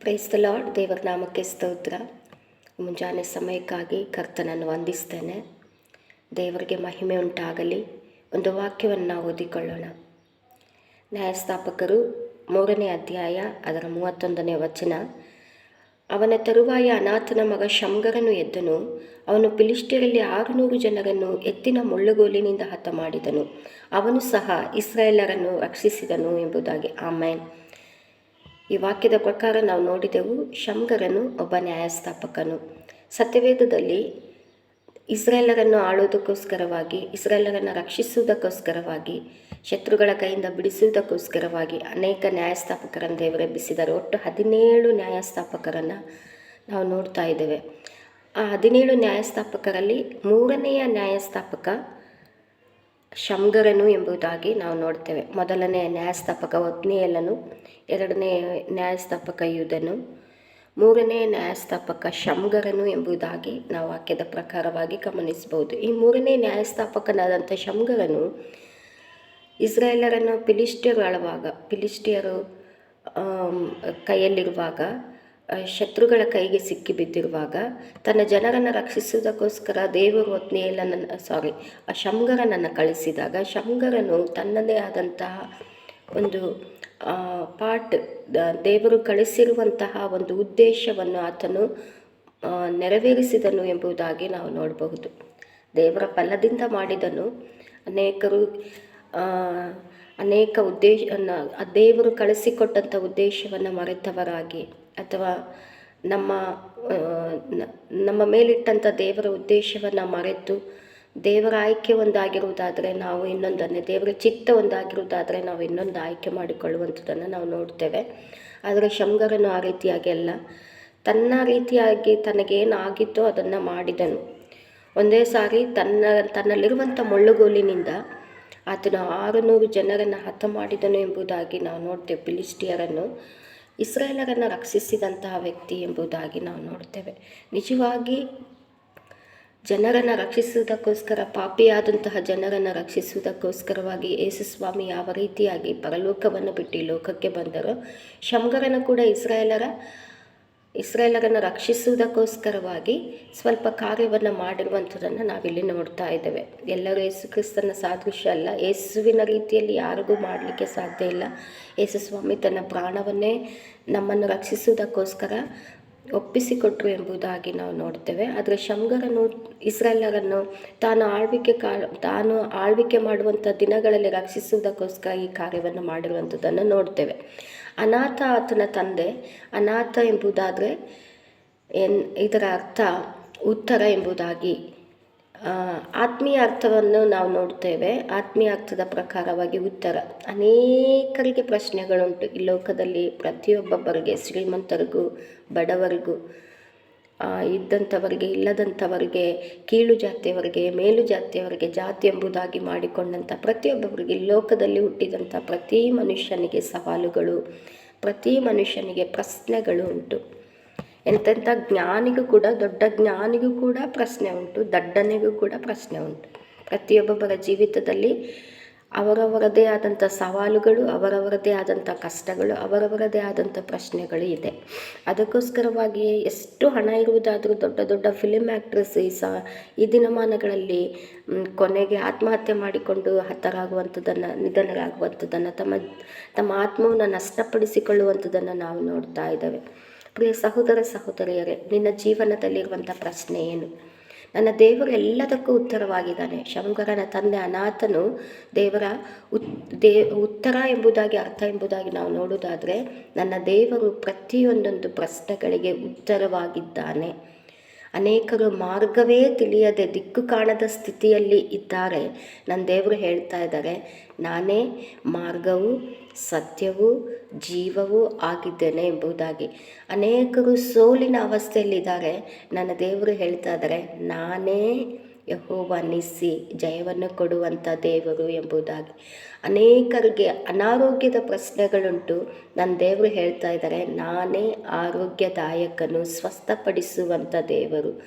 Praise the lord ದೇವರ ನಾಮಕ್ಕೆ ಸ್ತೋತ್ರ. ಮುಂಜಾನೆ ಸಮಯಕ್ಕಾಗಿ ಕರ್ತನನ್ನು ವಂದಿಸ್ತೇನೆ. ದೇವರಿಗೆ ಮಹಿಮೆ ಉಂಟಾಗಲಿ. ಒಂದು ವಾಕ್ಯವನ್ನು ಓದಿಕೊಳ್ಳೋಣ. ನ್ಯಾಯಸ್ಥಾಪಕರು ಮೂರನೇ ಅಧ್ಯಾಯ, ಅದರ ಮೂವತ್ತೊಂದನೇ ವಚನ. ಅವನ ತರುವಾಯ ಅನಾಥನ ಮಗ ಶಂಗರನು ಎದ್ದನು. ಅವನು ಪಿಲಿಷ್ಟಿಯಲ್ಲಿ ಆರುನೂರು ಜನರನ್ನು ಎತ್ತಿನ ಮುಳ್ಳುಗೋಲಿನಿಂದ ಹತ ಮಾಡಿದನು. ಅವನು ಸಹ ಇಸ್ರಾಯೇಲರನ್ನು ರಕ್ಷಿಸಿದನು ಎಂಬುದಾಗಿ. ಆಮೇನ್. ಈ ವಾಕ್ಯದ ಪ್ರಕಾರ ನಾವು ನೋಡಿದೆವು ಶಂಗರನು ಒಬ್ಬ ನ್ಯಾಯಸ್ಥಾಪಕನು. ಸತ್ಯವೇದದಲ್ಲಿ ಇಸ್ರೇಲರನ್ನು ಆಳೋದಕ್ಕೋಸ್ಕರವಾಗಿ ಇಸ್ರೇಲರನ್ನು ರಕ್ಷಿಸುವುದಕ್ಕೋಸ್ಕರವಾಗಿ, ಶತ್ರುಗಳ ಕೈಯಿಂದ ಬಿಡಿಸುವುದಕ್ಕೋಸ್ಕರವಾಗಿ ಅನೇಕ ನ್ಯಾಯಸ್ಥಾಪಕರನ್ನು ದೇವರೇ ಒಟ್ಟು ಹದಿನೇಳು ನ್ಯಾಯಸ್ಥಾಪಕರನ್ನು ನಾವು ನೋಡ್ತಾ ಇದ್ದೇವೆ. ಆ ಹದಿನೇಳು ನ್ಯಾಯಸ್ಥಾಪಕರಲ್ಲಿ ಮೂರನೆಯ ನ್ಯಾಯಸ್ಥಾಪಕ ಶಂಗರನು ಎಂಬುದಾಗಿ ನಾವು ನೋಡ್ತೇವೆ. ಮೊದಲನೇ ನ್ಯಾಯಸ್ಥಾಪಕ ಒತ್ನಿಯಲನು, ಎರಡನೇ ನ್ಯಾಯಸ್ಥಾಪಕ ಯುಧನು ಮೂರನೇ ನ್ಯಾಯಸ್ಥಾಪಕ ಶಂಗರನು ಎಂಬುದಾಗಿ ನಾವು ವಾಕ್ಯದ ಪ್ರಕಾರವಾಗಿ ಗಮನಿಸಬಹುದು. ಈ ಮೂರನೇ ನ್ಯಾಯಸ್ಥಾಪಕನಾದಂಥ ಶಂಗರನು ಇಸ್ರಾಯೇಲರನ್ನು ಪಿಲಿಸ್ಟಿಯರು ಆಳುವಾಗ ಪಿಲಿಸ್ಟಿಯರು ಕೈಯಲ್ಲಿರುವಾಗ ಶತ್ರುಗಳ ಕೈಗೆ ಸಿಕ್ಕಿ ಬಿದ್ದಿರುವಾಗ ತನ್ನ ಜನರನ್ನು ರಕ್ಷಿಸುವುದಕ್ಕೋಸ್ಕರ ದೇವರು ನನ್ನ ಸಾರಿ ಆ ಶಂಗರನನ್ನು ಕಳಿಸಿದಾಗ ಶಂಗರನು ತನ್ನದೇ ಆದಂತಹ ಒಂದು ಪಾಠ ದೇವರು ಕಳಿಸಿರುವಂತಹ ಒಂದು ಉದ್ದೇಶವನ್ನು ಆತನು ನೆರವೇರಿಸಿದನು ಎಂಬುದಾಗಿ ನಾವು ನೋಡಬಹುದು. ದೇವರ ಫಲದಿಂದ ಮಾಡಿದನು. ಅನೇಕರು ಅನೇಕ ಉದ್ದೇಶ ದೇವರು ಕಳಿಸಿಕೊಟ್ಟಂಥ ಉದ್ದೇಶವನ್ನು ಮರೆತವರಾಗಿ ಅಥವಾ ನಮ್ಮ ನಮ್ಮ ಮೇಲಿಟ್ಟಂಥ ದೇವರ ಉದ್ದೇಶವನ್ನು ಮರೆತು ದೇವರ ಆಯ್ಕೆ ಒಂದಾಗಿರುವುದಾದರೆ ನಾವು ಇನ್ನೊಂದನ್ನೇ, ದೇವರ ಚಿತ್ತ ಒಂದಾಗಿರುವುದಾದರೆ ನಾವು ಇನ್ನೊಂದು ಆಯ್ಕೆ ಮಾಡಿಕೊಳ್ಳುವಂಥದ್ದನ್ನು ನಾವು ನೋಡ್ತೇವೆ. ಆದರೆ ಶಂಗರನು ಆ ರೀತಿಯಾಗಿ ಅಲ್ಲ. ತನ್ನ ರೀತಿಯಾಗಿ ತನಗೇನು ಆಗಿತ್ತೋ ಅದನ್ನು ಮಾಡಿದನು. ಒಂದೇ ಸಾರಿ ತನ್ನ, ತನ್ನಲ್ಲಿರುವಂಥ ಮುಳ್ಳುಗೋಲಿನಿಂದ ಆತನು ಆರುನೂರು ಜನರನ್ನು ಹತ ಮಾಡಿದನು ಎಂಬುದಾಗಿ ನಾವು ನೋಡ್ತೇವೆ. ಫಿಲಿಸ್ಟಿಯರನ್ನು ಇಸ್ರೇಲರನ್ನು ರಕ್ಷಿಸಿದಂತಹ ವ್ಯಕ್ತಿ ಎಂಬುದಾಗಿ ನಾವು ನೋಡ್ತೇವೆ. ನಿಜವಾಗಿ ಜನರನ್ನು ರಕ್ಷಿಸುವುದಕ್ಕೋಸ್ಕರ, ಪಾಪಿಯಾದಂತಹ ಜನರನ್ನು ರಕ್ಷಿಸುವುದಕ್ಕೋಸ್ಕರವಾಗಿ ಯೇಸುಸ್ವಾಮಿ ಯಾವ ರೀತಿಯಾಗಿ ಪರಲೋಕವನ್ನು ಬಿಟ್ಟು ಲೋಕಕ್ಕೆ ಬಂದರು ಶಮಗರನ್ನು ಕೂಡ ಇಸ್ರಾಯೇಲರ ಇಸ್ರಾಯೇಲರನ್ನು ರಕ್ಷಿಸುವುದಕ್ಕೋಸ್ಕರವಾಗಿ ಸ್ವಲ್ಪ ಕಾರ್ಯವನ್ನು ಮಾಡಿರುವಂಥದ್ದನ್ನು ನಾವಿಲ್ಲಿ ನೋಡ್ತಾ ಇದ್ದೇವೆ. ಎಲ್ಲರೂ ಯೇಸು ಕ್ರಿಸ್ತನ ಸಾದೃಶ್ಯ ಅಲ್ಲ. ಯೇಸುವಿನ ರೀತಿಯಲ್ಲಿ ಯಾರಿಗೂ ಮಾಡಲಿಕ್ಕೆ ಸಾಧ್ಯ ಇಲ್ಲ. ಯೇಸು ಸ್ವಾಮಿ ತನ್ನ ಪ್ರಾಣವನ್ನೇ ನಮ್ಮನ್ನು ರಕ್ಷಿಸುವುದಕ್ಕೋಸ್ಕರ ಒಪ್ಪಿಸಿಕೊಟ್ರು ಎಂಬುದಾಗಿ ನಾವು ನೋಡ್ತೇವೆ. ಆದರೆ ಶಂಗರನ್ನು ಇಸ್ರೇಲರನ್ನು ತಾನು ಆಳ್ವಿಕೆ ಕಾ, ತಾನು ಆಳ್ವಿಕೆ ಮಾಡುವಂಥ ದಿನಗಳಲ್ಲಿ ರಕ್ಷಿಸುವುದಕ್ಕೋಸ್ಕರ ಈ ಕಾರ್ಯವನ್ನು ಮಾಡಿರುವಂಥದ್ದನ್ನು ನೋಡ್ತೇವೆ. ಅನಾಥ ಆತನ ತಂದೆ, ಅನಾಥ ಎಂಬುದಾದರೆ ಎನ್ ಇದರ ಅರ್ಥ ಉತ್ತರ ಎಂಬುದಾಗಿ. ಆತ್ಮೀಯ ಅರ್ಥವನ್ನು ನಾವು ನೋಡ್ತೇವೆ. ಆತ್ಮೀಯ ಅರ್ಥದ ಪ್ರಕಾರವಾಗಿ ಉತ್ತರ. ಅನೇಕರಿಗೆ ಪ್ರಶ್ನೆಗಳುಂಟು. ಈ ಲೋಕದಲ್ಲಿ ಪ್ರತಿಯೊಬ್ಬೊಬ್ಬರಿಗೆ ಶ್ರೀಮಂತರಿಗೂ, ಬಡವರಿಗೂ. ಇದ್ದಂಥವರಿಗೆ, ಇಲ್ಲದಂಥವರಿಗೆ, ಕೀಳು ಜಾತಿಯವರಿಗೆ, ಮೇಲು ಜಾತಿಯವರಿಗೆ, ಜಾತಿ ಎಂಬುದಾಗಿ ಮಾಡಿಕೊಂಡಂಥ ಪ್ರತಿಯೊಬ್ಬರಿಗೆ ಲೋಕದಲ್ಲಿ ಹುಟ್ಟಿದಂಥ ಪ್ರತಿ ಮನುಷ್ಯನಿಗೆ ಸವಾಲುಗಳು, ಪ್ರತಿ ಮನುಷ್ಯನಿಗೆ ಪ್ರಶ್ನೆಗಳು ಉಂಟು. ಎಂತೆಂಥ ಜ್ಞಾನಿಗೂ ಕೂಡ, ದೊಡ್ಡ ಜ್ಞಾನಿಗೂ ಕೂಡ ಪ್ರಶ್ನೆ ಉಂಟು, ದಡ್ಡನಿಗೂ ಕೂಡ ಪ್ರಶ್ನೆ ಉಂಟು. ಪ್ರತಿಯೊಬ್ಬೊಬ್ಬರ ಜೀವಿತದಲ್ಲಿ ಅವರವರದೇ ಆದಂಥ ಸವಾಲುಗಳು, ಅವರವರದೇ ಆದಂಥ ಕಷ್ಟಗಳು, ಅವರವರದೇ ಆದಂಥ ಪ್ರಶ್ನೆಗಳು ಇದೆ. ಅದಕ್ಕೋಸ್ಕರವಾಗಿ ಎಷ್ಟು ಹಣ ಇರುವುದಾದರೂ ದೊಡ್ಡ ದೊಡ್ಡ ಫಿಲಿಮ್ ಆ್ಯಕ್ಟ್ರೆಸ್ ಈ ಸ, ಈ ದಿನಮಾನಗಳಲ್ಲಿ ಕೊನೆಗೆ ಆತ್ಮಹತ್ಯೆ ಮಾಡಿಕೊಂಡು ಹತರಾಗುವಂಥದ್ದನ್ನು, ನಿಧನರಾಗುವಂಥದ್ದನ್ನು, ತಮ್ಮ ತಮ್ಮ ಆತ್ಮವನ್ನು ನಷ್ಟಪಡಿಸಿಕೊಳ್ಳುವಂಥದ್ದನ್ನು ನಾವು ನೋಡ್ತಾ ಇದ್ದೇವೆ. ಪ್ರಿಯ ಸಹೋದರ ಸಹೋದರಿಯರೇ, ನಿನ್ನ ಜೀವನದಲ್ಲಿರುವಂಥ ಪ್ರಶ್ನೆ ಏನು? ನನ್ನ ದೇವರು ಎಲ್ಲದಕ್ಕೂ ಉತ್ತರವಾಗಿದ್ದಾನೆ. ಶಂಕರನ ತಂದೆ ಅನಾಥನು ದೇವರ ಉತ್, ದೇ, ಉತ್ತರ ಎಂಬುದಾಗಿ ಅರ್ಥ ಎಂಬುದಾಗಿ ನಾವು ನೋಡುವುದಾದರೆ ನನ್ನ ದೇವರು ಪ್ರತಿಯೊಂದೊಂದು ಪ್ರಶ್ನೆಗಳಿಗೆ ಉತ್ತರವಾಗಿದ್ದಾನೆ. ಅನೇಕರು ಮಾರ್ಗವೇ ತಿಳಿಯದೆ ದಿಕ್ಕು ಕಾಣದ ಸ್ಥಿತಿಯಲ್ಲಿ ಇದ್ದಾರೆ. ನನ್ನ ದೇವರು ಹೇಳ್ತಾ ಇದ್ದಾರೆ, ನಾನೇ ಮಾರ್ಗವು, ಸತ್ಯವೂ ಜೀವವೂ ಆಗಿದ್ದೇನೆ ಎಂಬುದಾಗಿ. ಅನೇಕರು ಸೋಲಿನ ಅವಸ್ಥೆಯಲ್ಲಿದ್ದಾರೆ. ನನ್ನ ದೇವರು ಹೇಳ್ತಾ ಇದ್ದಾರೆ, ನಾನೇ ಯಹೋವ, ನಿಸ್ಸಿ, ಜಯವನ್ನು ಕೊಡುವಂಥ ದೇವರು ಎಂಬುದಾಗಿ. ಅನೇಕರಿಗೆ ಅನಾರೋಗ್ಯದ ಪ್ರಶ್ನೆಗಳುಂಟು. ನನ್ನ ದೇವರು ಹೇಳ್ತಾ ಇದ್ದಾರೆ, ನಾನೇ ಆರೋಗ್ಯದಾಯಕನು ಸ್ವಸ್ಥಪಡಿಸುವಂಥ ದೇವರು.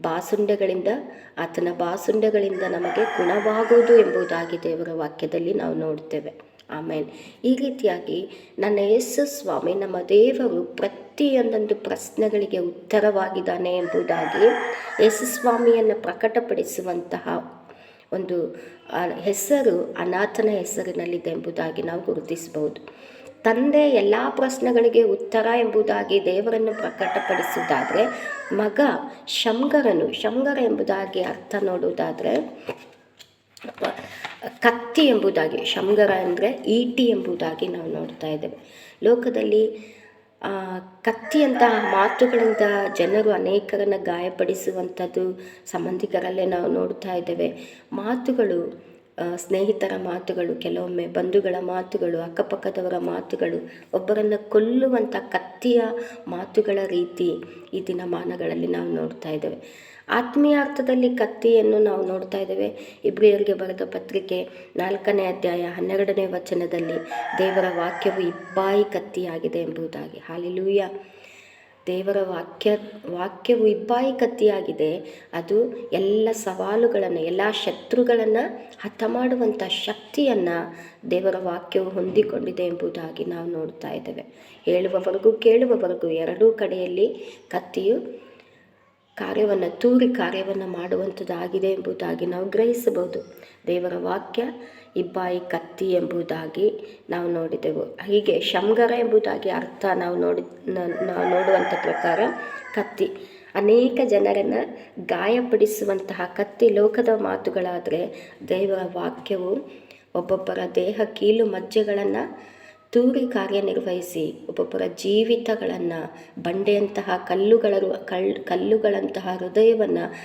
ಬಾಸುಂಡೆಗಳಿಂದ, ಆತನ ಬಾಸುಂಡೆಗಳಿಂದ ನಮಗೆ ಗುಣವಾಗುವುದು ಎಂಬುದಾಗಿ ದೇವರ ವಾಕ್ಯದಲ್ಲಿ ನಾವು ನೋಡ್ತೇವೆ. ಆಮೇಲೆ ಈ ರೀತಿಯಾಗಿ ನನ್ನ ಯೇಸು ಸ್ವಾಮಿ ನಮ್ಮ ದೇವರು ಪ್ರತಿಯೊಂದೊಂದು ಪ್ರಶ್ನೆಗಳಿಗೆ ಉತ್ತರವಾಗಿದ್ದಾನೆ ಎಂಬುದಾಗಿ ಯೇಸು ಸ್ವಾಮಿಯನ್ನು ಪ್ರಕಟಪಡಿಸುವಂತಹ ಒಂದು ಹೆಸರು ಅನಾಥನ ಹೆಸರಿನಲ್ಲಿದೆ ಎಂಬುದಾಗಿ ನಾವು ಗುರುತಿಸಬಹುದು. ತಂದೆ ಎಲ್ಲ ಪ್ರಶ್ನೆಗಳಿಗೆ ಉತ್ತರ ಎಂಬುದಾಗಿ ದೇವರನ್ನು ಪ್ರಕಟಪಡಿಸುವುದಾದರೆ, ಮಗ ಶಂಗರನು ಶಂಗರ ಎಂಬುದಾಗಿ ಅರ್ಥ ನೋಡುವುದಾದರೆ ಕತ್ತಿ ಎಂಬುದಾಗಿ ಶಂಗರ ಅಂದರೆ ಈಟಿ ಎಂಬುದಾಗಿ ನಾವು ನೋಡ್ತಾ ಇದ್ದೇವೆ. ಲೋಕದಲ್ಲಿ ಕತ್ತಿಯಂತಹ ಮಾತುಗಳಿಂದ ಜನರು ಅನೇಕರನ್ನು ಗಾಯಪಡಿಸುವಂಥದ್ದು ಸಂಬಂಧಿಕರಲ್ಲೇ ನಾವು ನೋಡ್ತಾ ಇದ್ದೇವೆ. ಮಾತುಗಳು ಸ್ನೇಹಿತರ ಮಾತುಗಳು, ಕೆಲವೊಮ್ಮೆ ಬಂಧುಗಳ ಮಾತುಗಳು, ಅಕ್ಕಪಕ್ಕದವರ ಮಾತುಗಳು, ಒಬ್ಬರನ್ನು ಕೊಲ್ಲುವಂಥ ಕತ್ತಿಯ ಮಾತುಗಳ ರೀತಿ ಈ ದಿನಮಾನಗಳಲ್ಲಿ ನಾವು ನೋಡ್ತಾ ಇದ್ದೇವೆ. ಆತ್ಮೀಯ ಅರ್ಥದಲ್ಲಿ ಕತ್ತಿಯನ್ನು ನಾವು ನೋಡ್ತಾ ಇದ್ದೇವೆ. ಇಬ್ರಿಯರಿಗೆ ಬರೆದ ಪತ್ರಿಕೆ ನಾಲ್ಕನೇ ಅಧ್ಯಾಯ ಹನ್ನೆರಡನೇ ವಚನದಲ್ಲಿ ದೇವರ ವಾಕ್ಯವು ಇಬ್ಬಾಯಿ ಕತ್ತಿಯಾಗಿದೆ ಎಂಬುದಾಗಿ. ಹಾಲಿಲೂಯ. ದೇವರ ವಾಕ್ಯ, ವಾಕ್ಯವು ಇಬ್ಬಾಯಿ ಕತ್ತಿಯಾಗಿದೆ ಅದು ಎಲ್ಲ ಸವಾಲುಗಳನ್ನು, ಎಲ್ಲ ಶತ್ರುಗಳನ್ನು ಹತ ಮಾಡುವಂಥ ಶಕ್ತಿಯನ್ನು ದೇವರ ವಾಕ್ಯವು ಹೊಂದಿಕೊಂಡಿದೆ ಎಂಬುದಾಗಿ ನಾವು ನೋಡ್ತಾ ಇದ್ದೇವೆ. ಹೇಳುವವರೆಗೂ ಕೇಳುವವರೆಗೂ ಎರಡೂ ಕಡೆಯಲ್ಲಿ ಕತ್ತಿಯು ಕಾರ್ಯವನ್ನು ತೂರಿ ಕಾರ್ಯವನ್ನು ಮಾಡುವಂಥದ್ದಾಗಿದೆ ಎಂಬುದಾಗಿ ನಾವು ಗ್ರಹಿಸಬಹುದು. ದೇವರ ವಾಕ್ಯ ಇಬ್ಬಾಯಿ ಕತ್ತಿ ಎಂಬುದಾಗಿ ನಾವು ನೋಡಿದೆವು. ಹೀಗೆ ಶಮ್ಗರ ಎಂಬುದಾಗಿ ಅರ್ಥ ನಾವು ನೋಡಿ ನಾವು ನೋಡುವಂಥ ಪ್ರಕಾರ ಕತ್ತಿ. ಅನೇಕ ಜನರನ್ನು ಗಾಯಪಡಿಸುವಂತಹ ಕತ್ತಿ ಲೋಕದ ಮಾತುಗಳಾದರೆ ದೇವರ ವಾಕ್ಯವು ಒಬ್ಬೊಬ್ಬರ ದೇಹ ಕೀಲು ಮಜ್ಜೆಗಳನ್ನು ತೂರಿ ಕಾರ್ಯನಿರ್ವಹಿಸಿ, ಒಬ್ಬೊಬ್ಬರ ಜೀವಿತಗಳನ್ನು ಬಂಡೆಯಂತಹ ಕಲ್ಲುಗಳ ಕಲ್ ಕಲ್ಲುಗಳಂತಹ ಹೃದಯವನ್ನು